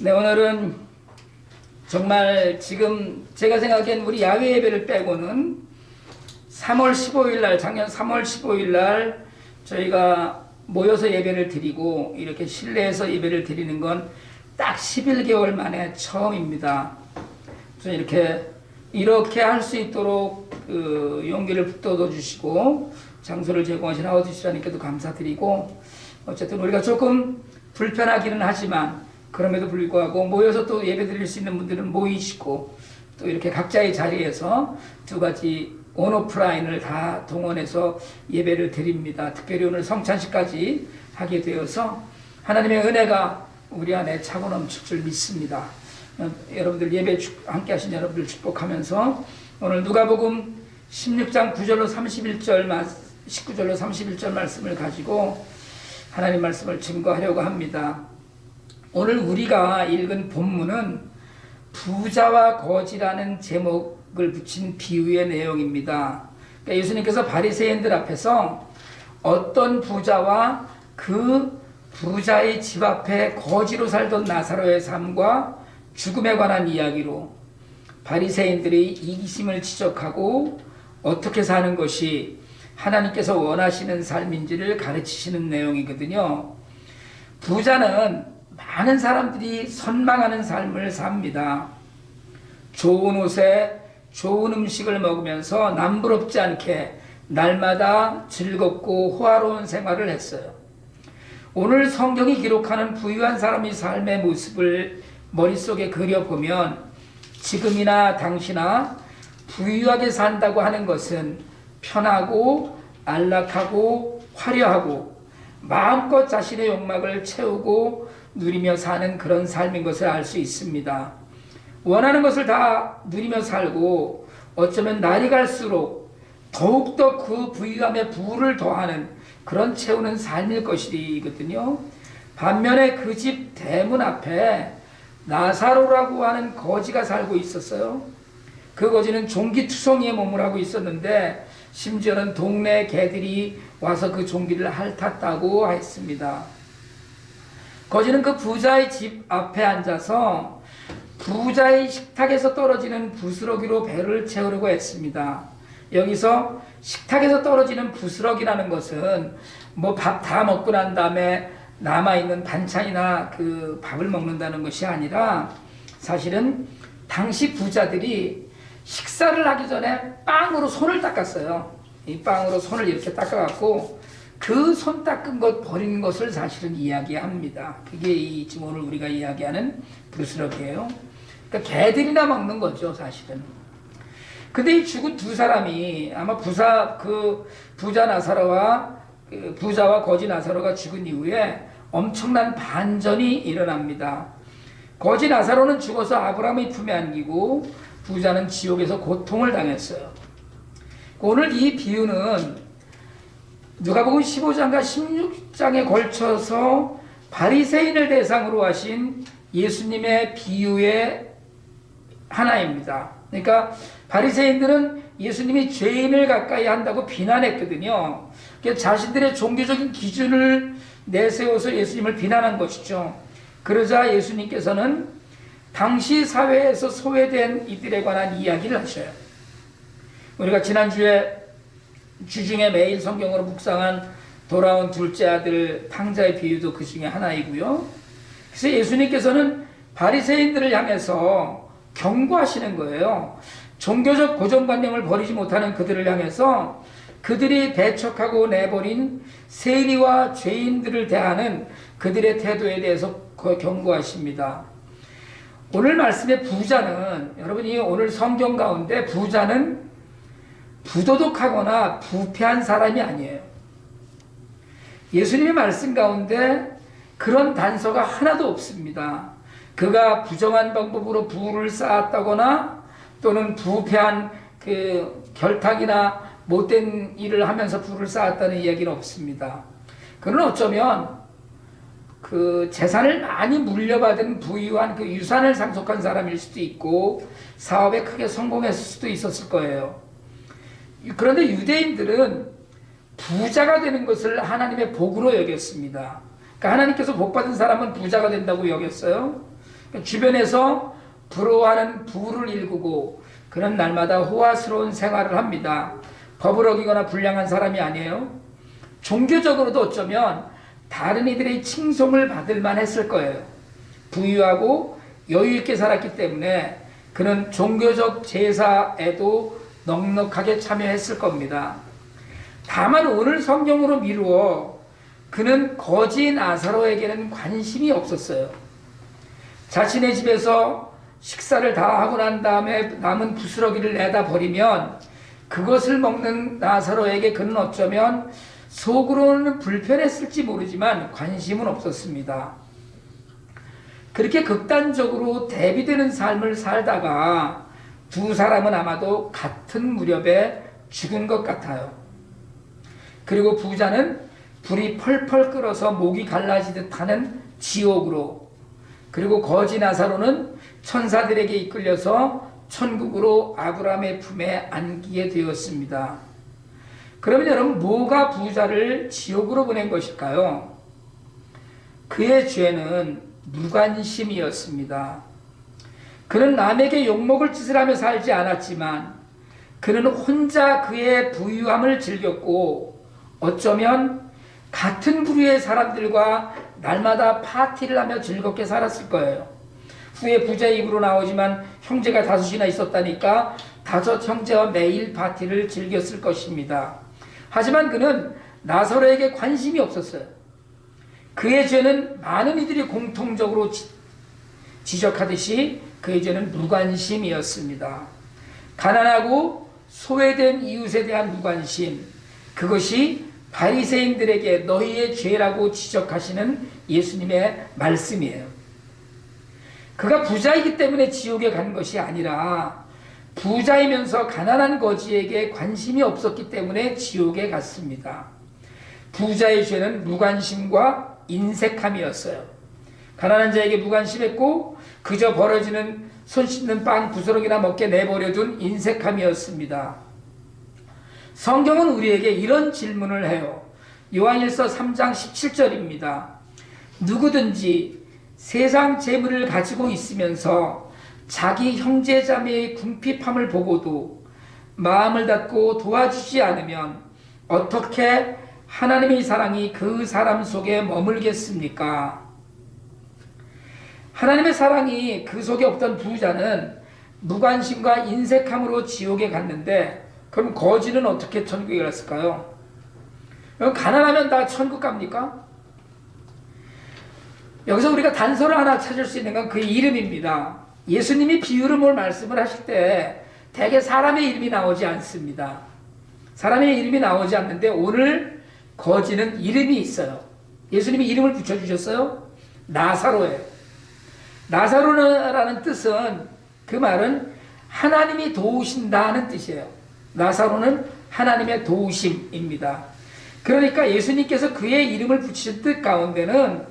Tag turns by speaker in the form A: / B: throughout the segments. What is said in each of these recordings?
A: 네, 오늘은 정말 지금 제가 생각엔 우리 야외 예배를 빼고는 3월 15일 날, 작년 3월 15일 날 저희가 모여서 예배를 드리고 이렇게 실내에서 예배를 드리는 건 딱 11개월 만에 처음입니다. 그래서 이렇게 이렇게 할 수 있도록 그 용기를 북돋워 주시고 장소를 제공하신 아버지 주님께도 감사드리고 어쨌든 우리가 조금 불편하기는 하지만 그럼에도 불구하고 모여서 또 예배 드릴 수 있는 분들은 모이시고 또 이렇게 각자의 자리에서 두 가지 온오프라인을 다 동원해서 예배를 드립니다. 특별히 오늘 성찬식까지 하게 되어서 하나님의 은혜가 우리 안에 차고 넘칠 줄 믿습니다. 어, 여러분들 예배 축- 함께 하신 여러분들 축복하면서 오늘 누가복음 16장 9절로 31절 말 19절로 31절 말씀을 가지고 하나님 말씀을 증거하려고 합니다. 오늘 우리가 읽은 본문은 부자와 거지라는 제목을 붙인 비유의 내용입니다. 그러니까 예수님께서 바리새인들 앞에서 어떤 부자와 그 부자의 집 앞에 거지로 살던 나사로의 삶과 죽음에 관한 이야기로 바리새인들의 이기심을 지적하고 어떻게 사는 것이 하나님께서 원하시는 삶인지를 가르치시는 내용이거든요. 부자는 많은 사람들이 선망하는 삶을 삽니다. 좋은 옷에 좋은 음식을 먹으면서 남부럽지 않게 날마다 즐겁고 호화로운 생활을 했어요. 오늘 성경이 기록하는 부유한 사람의 삶의 모습을 머릿속에 그려보면 지금이나 당시나 부유하게 산다고 하는 것은 편하고 안락하고 화려하고 마음껏 자신의 욕망을 채우고 누리며 사는 그런 삶인 것을 알 수 있습니다. 원하는 것을 다 누리며 살고 어쩌면 날이 갈수록 더욱더 그 부유함에 부를 더하는 그런 채우는 삶일 것이거든요. 반면에 그 집 대문 앞에 나사로라고 하는 거지가 살고 있었어요. 그 거지는 종기투성이에 몸을 하고 있었는데 심지어는 동네 개들이 와서 그 종기를 핥았다고 했습니다. 거지는 그 부자의 집 앞에 앉아서 부자의 식탁에서 떨어지는 부스러기로 배를 채우려고 했습니다. 여기서 식탁에서 떨어지는 부스러기라는 것은 뭐 밥 다 먹고 난 다음에 남아있는 반찬이나 그 밥을 먹는다는 것이 아니라 사실은 당시 부자들이 식사를 하기 전에 빵으로 손을 닦았어요. 이 빵으로 손을 이렇게 닦아갖고 그 손 닦은 것 버리는 것을 사실은 이야기합니다. 그게 이 지금 오늘 우리가 이야기하는 부스러기예요. 그러니까 개들이나 먹는 거죠, 사실은. 근데 이 죽은 두 사람이 아마 부사 그 부자 나사로와 그 부자와 거지 나사로가 죽은 이후에 엄청난 반전이 일어납니다. 거지 나사로는 죽어서 아브라함의 품에 안기고 부자는 지옥에서 고통을 당했어요. 오늘 이 비유는 누가복음 15장과 16장에 걸쳐서 바리새인을 대상으로 하신 예수님의 비유의 하나입니다. 그러니까 바리새인들은 예수님이 죄인을 가까이 한다고 비난했거든요. 자신들의 종교적인 기준을 내세워서 예수님을 비난한 것이죠. 그러자 예수님께서는 당시 사회에서 소외된 이들에 관한 이야기를 하셔요. 우리가 지난주에 주중에 매일 성경으로 묵상한 돌아온 둘째 아들 탕자의 비유도 그 중에 하나이고요. 그래서 예수님께서는 바리새인들을 향해서 경고하시는 거예요. 종교적 고정관념을 버리지 못하는 그들을 향해서 그들이 배척하고 내버린 세리와 죄인들을 대하는 그들의 태도에 대해서 경고하십니다. 오늘 말씀의 부자는 여러분이 오늘 성경 가운데 부자는 부도덕하거나 부패한 사람이 아니에요. 예수님의 말씀 가운데 그런 단서가 하나도 없습니다. 그가 부정한 방법으로 부를 쌓았다거나 또는 부패한 그 결탁이나 못된 일을 하면서 부를 쌓았다는 이야기는 없습니다. 그는 어쩌면 그 재산을 많이 물려받은 부유한 그 유산을 상속한 사람일 수도 있고 사업에 크게 성공했을 수도 있었을 거예요. 그런데 유대인들은 부자가 되는 것을 하나님의 복으로 여겼습니다. 그러니까 하나님께서 복 받은 사람은 부자가 된다고 여겼어요. 그러니까 주변에서 부러워하는 부를 일구고 그는 날마다 호화스러운 생활을 합니다. 법을 어기거나 불량한 사람이 아니에요. 종교적으로도 어쩌면 다른 이들의 칭송을 받을 만했을 거예요. 부유하고 여유 있게 살았기 때문에 그는 종교적 제사에도 넉넉하게 참여했을 겁니다. 다만 오늘 성경으로 미루어 그는 거지 나사로에게는 관심이 없었어요. 자신의 집에서 식사를 다 하고 난 다음에 남은 부스러기를 내다 버리면 그것을 먹는 나사로에게 그는 어쩌면 속으로는 불편했을지 모르지만 관심은 없었습니다. 그렇게 극단적으로 대비되는 삶을 살다가 두 사람은 아마도 같은 무렵에 죽은 것 같아요. 그리고 부자는 불이 펄펄 끓어서 목이 갈라지듯 하는 지옥으로 그리고 거지 나사로는 천사들에게 이끌려서 천국으로 아브라함의 품에 안기게 되었습니다. 그러면 여러분 뭐가 부자를 지옥으로 보낸 것일까요? 그의 죄는 무관심이었습니다. 그는 남에게 욕먹을 짓을 하며 살지 않았지만 그는 혼자 그의 부유함을 즐겼고 어쩌면 같은 부류의 사람들과 날마다 파티를 하며 즐겁게 살았을 거예요. 후에 부자 입으로 나오지만 형제가 다섯이나 있었다니까 다섯 형제와 매일 파티를 즐겼을 것입니다. 하지만 그는 나사로에게 관심이 없었어요. 그의 죄는 많은 이들이 공통적으로 지, 지적하듯이 그의 죄는 무관심이었습니다. 가난하고 소외된 이웃에 대한 무관심, 그것이 바리새인들에게 너희의 죄라고 지적하시는 예수님의 말씀이에요. 그가 부자이기 때문에 지옥에 간 것이 아니라 부자이면서 가난한 거지에게 관심이 없었기 때문에 지옥에 갔습니다. 부자의 죄는 무관심과 인색함이었어요. 가난한 자에게 무관심했고 그저 벌어지는 손 씻는 빵 부스러기나 먹게 내버려둔 인색함이었습니다. 성경은 우리에게 이런 질문을 해요. 요한일서 3장 17절입니다. 누구든지 세상 재물을 가지고 있으면서 자기 형제 자매의 궁핍함을 보고도 마음을 닫고 도와주지 않으면 어떻게 하나님의 사랑이 그 사람 속에 머물겠습니까? 하나님의 사랑이 그 속에 없던 부자는 무관심과 인색함으로 지옥에 갔는데 그럼 거지는 어떻게 천국에 갔을까요? 가난하면 다 천국 갑니까? 여기서 우리가 단서를 하나 찾을 수 있는 건 그 이름입니다. 예수님이 비유를 뭘 말씀을 하실 때 대개 사람의 이름이 나오지 않습니다. 사람의 이름이 나오지 않는데 오늘 거지는 이름이 있어요. 예수님이 이름을 붙여주셨어요. 나사로예요. 나사로라는 뜻은 그 말은 하나님이 도우신다는 뜻이에요. 나사로는 하나님의 도우심입니다. 그러니까 예수님께서 그의 이름을 붙이신 뜻 가운데는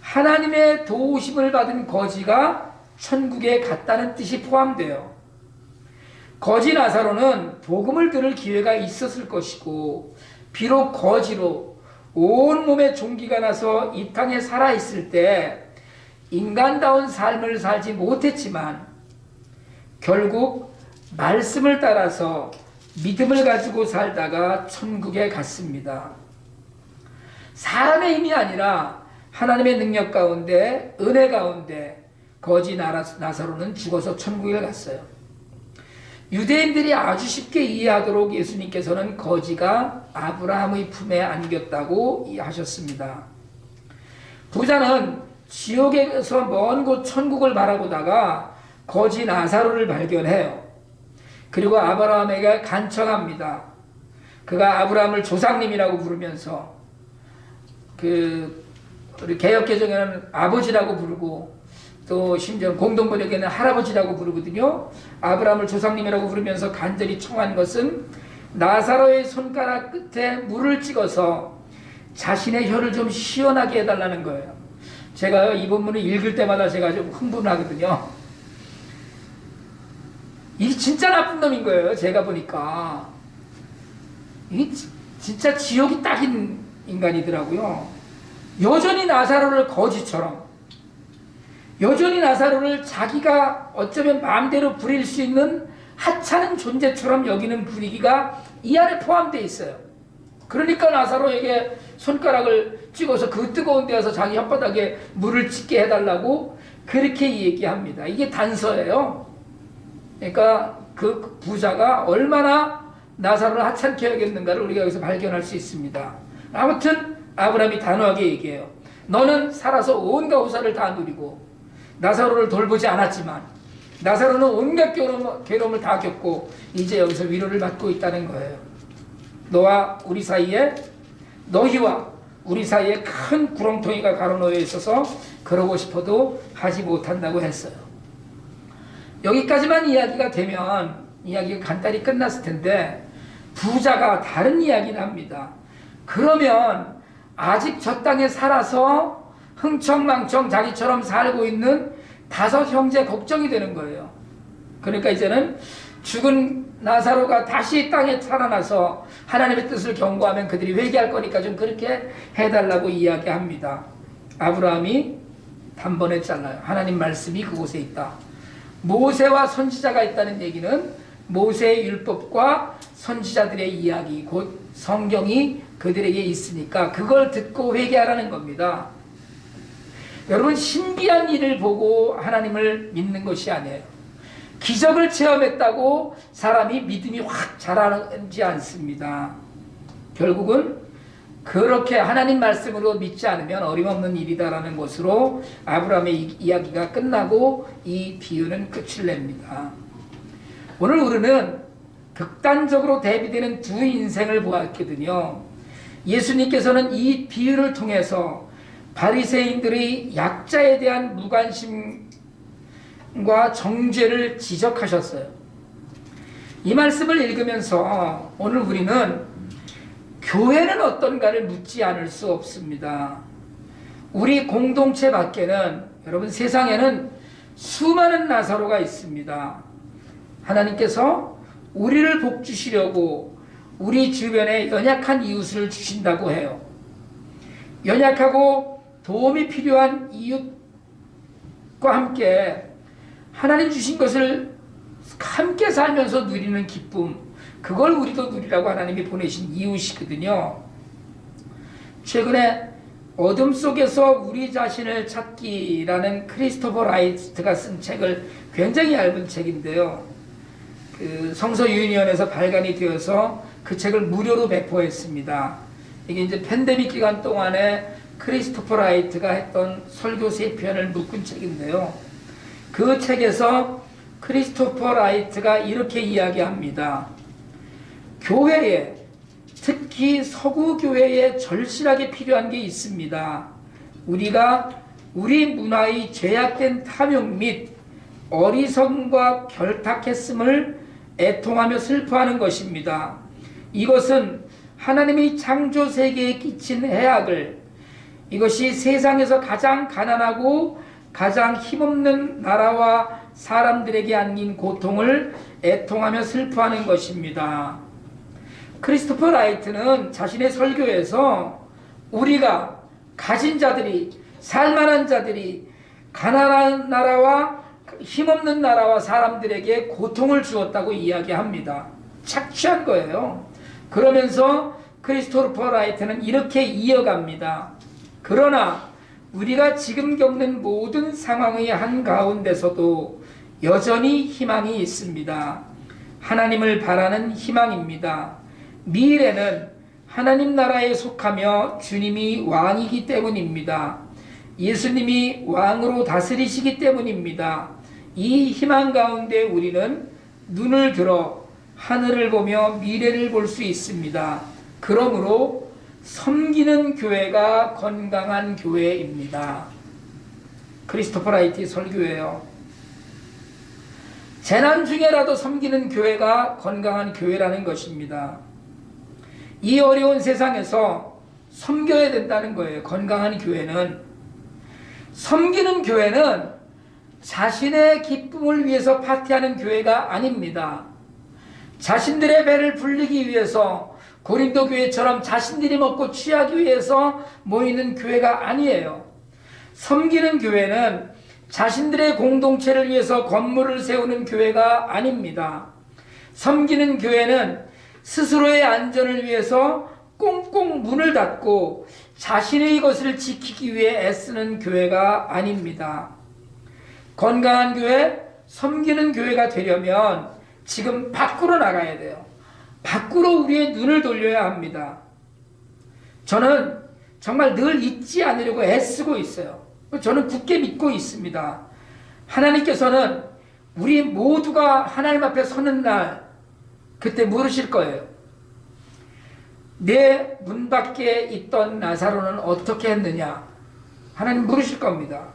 A: 하나님의 도우심을 받은 거지가 천국에 갔다는 뜻이 포함돼요. 거지 나사로는 복음을 들을 기회가 있었을 것이고 비록 거지로 온몸에 종기가 나서 이 땅에 살아 있을 때 인간다운 삶을 살지 못했지만 결국 말씀을 따라서 믿음을 가지고 살다가 천국에 갔습니다. 사람의 힘이 아니라 하나님의 능력 가운데 은혜 가운데 거지 나사로는 죽어서 천국에 갔어요. 유대인들이 아주 쉽게 이해하도록 예수님께서는 거지가 아브라함의 품에 안겼다고 하셨습니다. 부자는 지옥에서 먼 곳 천국을 바라보다가 거지 나사로를 발견해요. 그리고 아브라함에게 간청합니다. 그가 아브라함을 조상님이라고 부르면서 그 우리 개혁개정에는 아버지라고 부르고 또 심지어 공동번역에는 할아버지라고 부르거든요. 아브라함을 조상님이라고 부르면서 간절히 청한 것은 나사로의 손가락 끝에 물을 찍어서 자신의 혀를 좀 시원하게 해달라는 거예요. 제가 이 본문을 읽을 때마다 제가 좀 흥분하거든요. 이 진짜 나쁜 놈인 거예요. 제가 보니까. 이 진짜 지옥이 딱인 인간이더라고요. 여전히 나사로를 거지처럼 여전히 나사로를 자기가 어쩌면 마음대로 부릴 수 있는 하찮은 존재처럼 여기는 분위기가 이 안에 포함되어 있어요. 그러니까 나사로에게 손가락을 찍어서 그 뜨거운 데에서 자기 혓바닥에 물을 찍게 해달라고 그렇게 얘기합니다. 이게 단서예요. 그러니까 그 부자가 얼마나 나사로를 하찮게 여겼는가를 우리가 여기서 발견할 수 있습니다. 아무튼 아브라함이 단호하게 얘기해요. 너는 살아서 온갖 후사를 다 누리고 나사로를 돌보지 않았지만 나사로는 온갖 괴로움, 괴로움을 다 겪고 이제 여기서 위로를 받고 있다는 거예요. 너와 우리 사이에 너희와 우리 사이에 큰 구렁텅이가 가로놓여 있어서 그러고 싶어도 하지 못한다고 했어요. 여기까지만 이야기가 되면 이야기가 간단히 끝났을 텐데 부자가 다른 이야기를 합니다. 그러면 아직 저 땅에 살아서 흥청망청 자기처럼 살고 있는 다섯 형제 걱정이 되는 거예요. 그러니까 이제는 죽은 나사로가 다시 땅에 살아나서 하나님의 뜻을 경고하면 그들이 회개할 거니까 좀 그렇게 해달라고 이야기합니다. 아브라함이 단번에 잘라요. 하나님 말씀이 그곳에 있다. 모세와 선지자가 있다는 얘기는 모세의 율법과 선지자들의 이야기, 곧 성경이 그들에게 있으니까 그걸 듣고 회개하라는 겁니다. 여러분 신비한 일을 보고 하나님을 믿는 것이 아니에요. 기적을 체험했다고 사람이 믿음이 확 자라지 않습니다. 결국은 그렇게 하나님 말씀으로 믿지 않으면 어림없는 일이다라는 것으로 아브라함의 이야기가 끝나고 이 비유는 끝을 냅니다. 오늘 우리는 극단적으로 대비되는 두 인생을 보았거든요. 예수님께서는 이 비유를 통해서 바리새인들의 약자에 대한 무관심 과 정죄를 지적하셨어요. 이 말씀을 읽으면서 오늘 우리는 교회는 어떤가를 묻지 않을 수 없습니다. 우리 공동체 밖에는 여러분 세상에는 수많은 나사로가 있습니다. 하나님께서 우리를 복 주시려고 우리 주변에 연약한 이웃을 주신다고 해요. 연약하고 도움이 필요한 이웃과 함께 하나님 주신 것을 함께 살면서 누리는 기쁨, 그걸 우리도 누리라고 하나님이 보내신 이웃이거든요. 최근에 어둠 속에서 우리 자신을 찾기라는 크리스토퍼 라이트가 쓴 책을 굉장히 얇은 책인데요. 그 성서 유인위원회에서 발간이 되어서 그 책을 무료로 배포했습니다. 이게 이제 팬데믹 기간 동안에 크리스토퍼 라이트가 했던 설교 세 편을 묶은 책인데요. 그 책에서 크리스토퍼 라이트가 이렇게 이야기합니다. 교회에 특히 서구 교회에 절실하게 필요한 게 있습니다. 우리가 우리 문화의 죄악된 탐욕 및 어리석음과 결탁했음을 애통하며 슬퍼하는 것입니다. 이것은 하나님이 창조 세계에 끼친 해악을 이것이 세상에서 가장 가난하고 가장 힘없는 나라와 사람들에게 안긴 고통을 애통하며 슬퍼하는 것입니다. 크리스토퍼 라이트는 자신의 설교에서 우리가 가진 자들이 살만한 자들이 가난한 나라와 힘없는 나라와 사람들에게 고통을 주었다고 이야기합니다. 착취한 거예요. 그러면서 크리스토퍼 라이트는 이렇게 이어갑니다. 그러나 우리가 지금 겪는 모든 상황의 한가운데서도 여전히 희망이 있습니다. 하나님을 바라는 희망입니다. 미래는 하나님 나라에 속하며 주님이 왕이기 때문입니다. 예수님이 왕으로 다스리시기 때문입니다. 이 희망 가운데 우리는 눈을 들어 하늘을 보며 미래를 볼 수 있습니다. 그러므로 섬기는 교회가 건강한 교회입니다. 크리스토퍼 라이티 설교예요. 재난 중에라도 섬기는 교회가 건강한 교회라는 것입니다. 이 어려운 세상에서 섬겨야 된다는 거예요. 건강한 교회는. 섬기는 교회는 자신의 기쁨을 위해서 파티하는 교회가 아닙니다. 자신들의 배를 불리기 위해서 고린도 교회처럼 자신들이 먹고 취하기 위해서 모이는 교회가 아니에요. 섬기는 교회는 자신들의 공동체를 위해서 건물을 세우는 교회가 아닙니다. 섬기는 교회는 스스로의 안전을 위해서 꽁꽁 문을 닫고 자신의 것을 지키기 위해 애쓰는 교회가 아닙니다. 건강한 교회, 섬기는 교회가 되려면 지금 밖으로 나가야 돼요. 밖으로 우리의 눈을 돌려야 합니다. 저는 정말 늘 잊지 않으려고 애쓰고 있어요. 저는 굳게 믿고 있습니다. 하나님께서는 우리 모두가 하나님 앞에 서는 날, 그때 물으실 거예요. 내 문 밖에 있던 나사로는 어떻게 했느냐? 하나님 물으실 겁니다.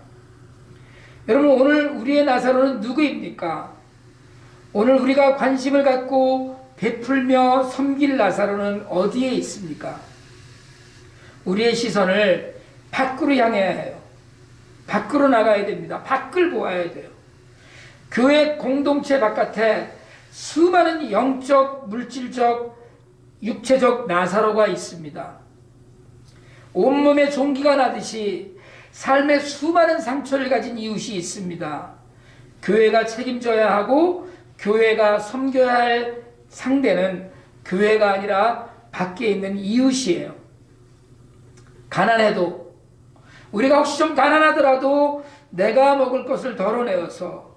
A: 여러분, 오늘 우리의 나사로는 누구입니까? 오늘 우리가 관심을 갖고 베풀며 섬길 나사로는 어디에 있습니까? 우리의 시선을 밖으로 향해야 해요. 밖으로 나가야 됩니다. 밖을 보아야 돼요. 교회 공동체 바깥에 수많은 영적, 물질적, 육체적 나사로가 있습니다. 온몸에 종기가 나듯이 삶의 수많은 상처를 가진 이웃이 있습니다. 교회가 책임져야 하고 교회가 섬겨야 할 상대는 교회가 아니라 밖에 있는 이웃이에요. 가난해도 우리가 혹시 좀 가난하더라도 내가 먹을 것을 덜어내어서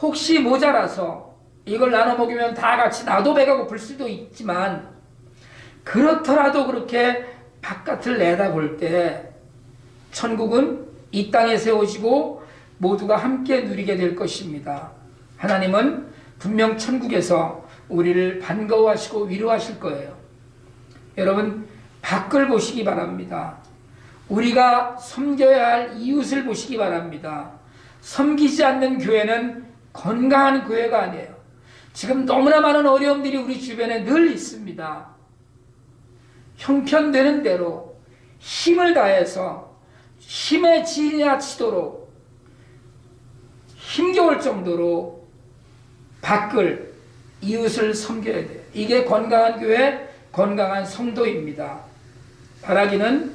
A: 혹시 모자라서 이걸 나눠 먹으면 다 같이 나도 배가 고플 수도 있지만 그렇더라도 그렇게 바깥을 내다볼 때 천국은 이 땅에 세워지고 모두가 함께 누리게 될 것입니다. 하나님은 분명 천국에서 우리를 반가워하시고 위로하실 거예요. 여러분 밖을 보시기 바랍니다. 우리가 섬겨야 할 이웃을 보시기 바랍니다. 섬기지 않는 교회는 건강한 교회가 아니에요. 지금 너무나 많은 어려움들이 우리 주변에 늘 있습니다. 형편되는 대로 힘을 다해서 힘에 지나치도록 힘겨울 정도로 밖을 이웃을 섬겨야 돼요. 이게 건강한 교회, 건강한 성도입니다. 바라기는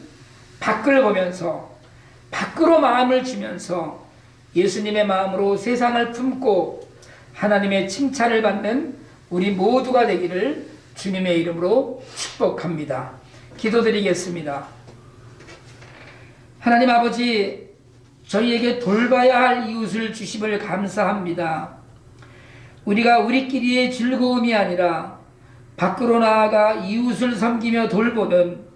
A: 밖을 보면서 밖으로 마음을 주면서 예수님의 마음으로 세상을 품고 하나님의 칭찬을 받는 우리 모두가 되기를 주님의 이름으로 축복합니다. 기도드리겠습니다. 하나님 아버지, 저희에게 돌봐야 할 이웃을 주심을 감사합니다. 우리가 우리끼리의 즐거움이 아니라 밖으로 나아가 이웃을 섬기며 돌보는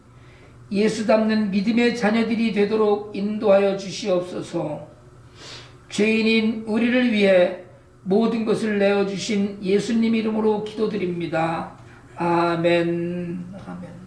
A: 예수 닮는 믿음의 자녀들이 되도록 인도하여 주시옵소서. 죄인인 우리를 위해 모든 것을 내어 주신 예수님 이름으로 기도드립니다. 아멘. 아멘.